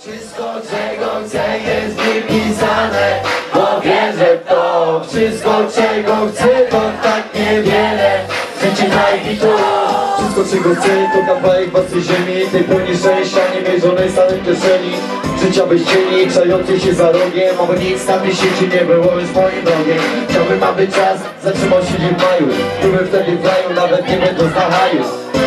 Wszystko, czego chcę, jest wypisane, bo wierzę w to. Wszystko, czego chcę, to tak niewiele. Życie mi to. Wszystko, czego chcę, to kawałek własnej ziemi, tej pełni szczęścia, niemierzonej samym kieszeni. Życia bez cieni, czającej się za rogiem Oby nic na tej sieci nie było już moim nogiem Chciałbym, aby czas zatrzymał się nie w maju Byłem wtedy w raju, nawet nie będąc na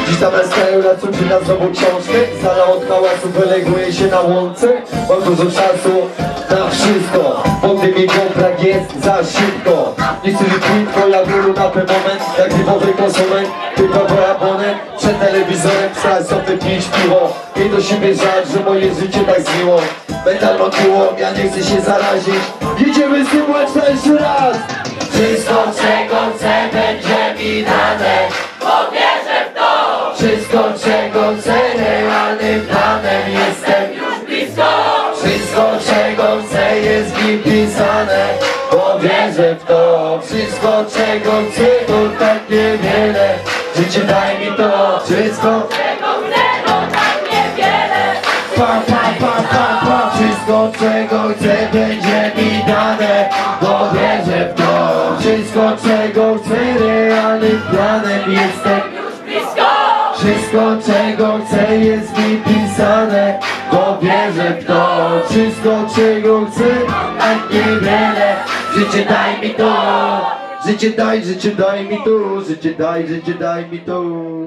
Dziś bez kraju racunczy na znowu książkę. Sala od hałasu wyleguje się na łące. Mam dużo czasu na wszystko. Bo gdy mi brak jest za szybko. Nie chcę płynko, ja wielu na ten moment. Jak typowy konsument, typowy abonent. Przed telewizorem wstać sobie pić piwo. I do siebie żal, że moje życie tak zmiło. Metal motyło, ja nie chcę się zarazić. Jedziemy z tym łatwo jeszcze raz. Wszystko czego chcę Wszystko czego chcę realnym planem jestem. Już blisko. Wszystko czego chcę jest mi pisane Bo wierzę w to. Wszystko czego chcę to tak niewiele. Życie daj mi to. Wszystko Czego chcę, to tak niewiele. Pa pa pa pa pa. Wszystko czego chcę będzie mi dane. Bo wierzę w to. Wszystko czego chcę realnym planem jestem Wszystko czego chcę jest mi pisane. Bo wierzę w to Wszystko czego chcę. Tak niewiele Życie daj mi to. Życie daj, życie daj mi tu. Życie daj, życie daj mi tu